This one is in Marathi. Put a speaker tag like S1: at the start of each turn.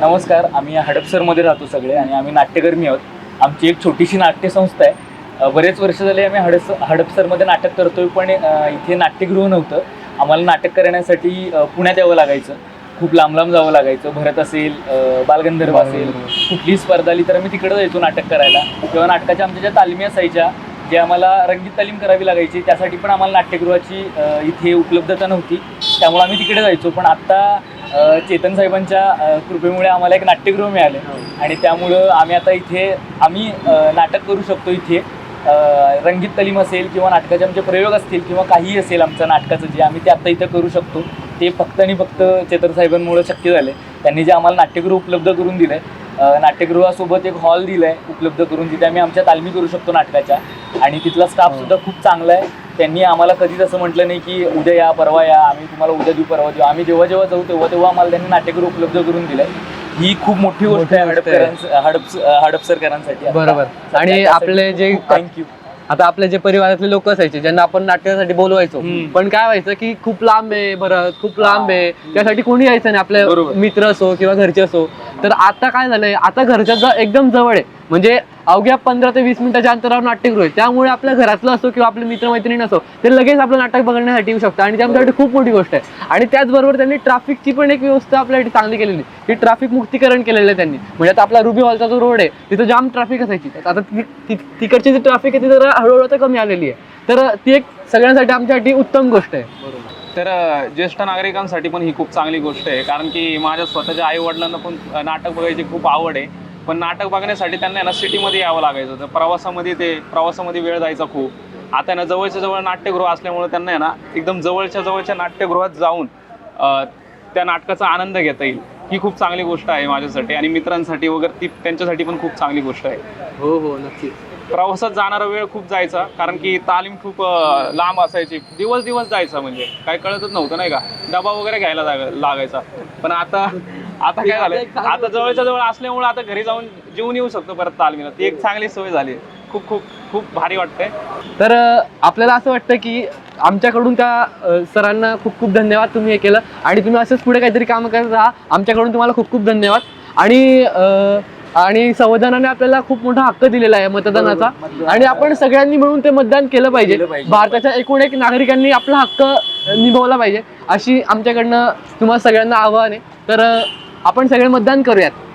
S1: नमस्कार आम्ही हडपसरमध्ये राहतो सगळे आणि आम्ही नाट्यकर्मी आहोत. आमची एक छोटीशी नाट्यसंस्था आहे. बरेच वर्ष झाले आम्ही हडस हडपसरमध्ये नाटक करतोय पण इथे नाट्यगृह नव्हतं. आम्हाला नाटक करण्यासाठी पुण्यात यावं लागायचं. खूप लांब लांब जावं लागायचं. भरत असेल बालगंधर्व असेल कुठलीही स्पर्धा आली तर आम्ही तिकडे जायचो नाटक करायला. किंवा नाटकाच्या आमच्या ज्या तालमी असायच्या जे आम्हाला रंगीत तालीम करावी लागायची त्यासाठी पण आम्हाला नाट्यगृहाची इथे उपलब्धता नव्हती. त्यामुळे आम्ही तिकडे जायचो. पण आत्ता चेतन साहेबांच्या कृपेमुळे आम्हाला एक नाट्यगृह मिळालं. आणि त्यामुळं आम्ही आता इथे आम्ही नाटक करू शकतो इथे. रंगीत तलीम असेल किंवा नाटकाचे आमचे प्रयोग असतील किंवा काही असेल आमचं नाटकाचं जे आम्ही ते आत्ता इथं करू शकतो. ते फक्त आणि फक्त चेतन साहेबांमुळे शक्य झाले त्यांनी जे आम्हाला नाट्यगृह उपलब्ध करून दिलं आहे नाट्यगृहासोबत एक हॉल दिला आहे उपलब्ध करून तिथे आम्ही आमच्या तालमी करू शकतो नाटकाच्या. आणि तिथला स्टाफ सुद्धा खूप चांगला आहे. त्यांनी आम्हाला कधीच असं म्हटलं नाही की उद्या या परवा या आम्ही तुम्हाला उद्या देऊ परवा देऊ. आम्ही जेव्हा जेव्हा जाऊ तेव्हा तेव्हा आम्हाला त्यांनी नाट्यगृह उपलब्ध करून दिलंय. ही खूप मोठी गोष्ट आहे
S2: आहे.
S1: हडपसरकरांसाठी.
S2: बरोबर. आणि आपले जे-
S1: थँक्यू
S2: आता आपले जे परिवारातले लोक असायचे ज्यांना आपण नाट्यासाठी बोलवायचो. पण काय व्हायचं की खूप लांब आहे भरत खूप लांब आहे. त्यासाठी कोणी यायचं नाही आपले. मित्र असो किंवा घरचे असो. तर आता काय झालंय आता घरच्या एकदम जवळ आहे. म्हणजे अवघ्या पंधरा ते वीस मिनिटाच्या अंतरावर नाट्यगृह आहे. त्यामुळे आपल्या घरातलं असो किंवा आपले मित्रमैत्रिणी असो ते लगेच आपलं नाटक बघण्यासाठी येऊ शकतं. आणि त्यासाठी खूप मोठी गोष्ट आहे. आणि त्याचबरोबर त्यांनी ट्रॅफिकची पण एक व्यवस्था आपल्यासाठी चांगली केलेली की ट्रॅफिक मुक्तीकरण केलेलं आहे त्यांनी. म्हणजे आता आपला रुबी हॉलचा जो रोड आहे तिथं जाम ट्रॅफिक असायची. आता तिकडची जी ट्रॅफिक आहे ती जरा हळूहळू आता कमी आलेली आहे. तर ती एक सगळ्यांसाठी आमच्यासाठी उत्तम गोष्ट आहे.
S3: तर ज्येष्ठ नागरिकांसाठी पण ही खूप चांगली गोष्ट आहे. कारण की माझ्या स्वतःच्या आई वडिलांना पण नाटक बघायची खूप आवड आहे. पण नाटक बघण्यासाठी त्यांना ना सिटीमध्ये यावं लागायचं तर प्रवासामध्ये ते प्रवासामध्ये वेळ जायचा खूप. आता ना जवळच्या जवळ नाट्यगृह असल्यामुळे त्यांना ना एकदम जवळच्या जवळच्या नाट्यगृहात जाऊन त्या नाटकाचा आनंद घेता येईल. ही खूप चांगली गोष्ट आहे माझ्यासाठी आणि मित्रांसाठी वगैरे ती त्यांच्यासाठी पण खूप चांगली गोष्ट आहे.
S2: हो हो नक्की.
S3: प्रवासात जाणारा वेळ खूप जायचा कारण की तालीम खूप लांब असायची. दिवस दिवस जायचा म्हणजे. काय कळतच नव्हतं नाही का? डबा वगैरे घ्यायला लाग- लागायचा. पण आता आता काय झालंय? आता जवळच्या जवळ असल्यामुळे आता घरी जाऊन जेवून येऊ शकतो परत तालमीला. ती एक चांगली सवय झाली. खूप खूप खूप भारी वाटतंय.
S2: तर आपल्याला असं वाटतं की आमच्याकडून त्या सरांना खूप खूप धन्यवाद तुम्ही हे केलं. आणि तुम्ही असंच पुढे काहीतरी काम करत राहा. आमच्याकडून तुम्हाला खूप खूप धन्यवाद. आणि आणि संविधानाने आपल्याला खूप मोठा हक्क दिलेला आहे मतदानाचा. आणि आपण सगळ्यांनी मिळून ते मतदान केलं पाहिजे. भारताच्या एकूण एक नागरिकांनी आपला हक्क निभावला पाहिजे. अशी आमच्याकडनं तुम्हाला सगळ्यांना आव्हान आहे. तर आपण सगळे मतदान करूयात.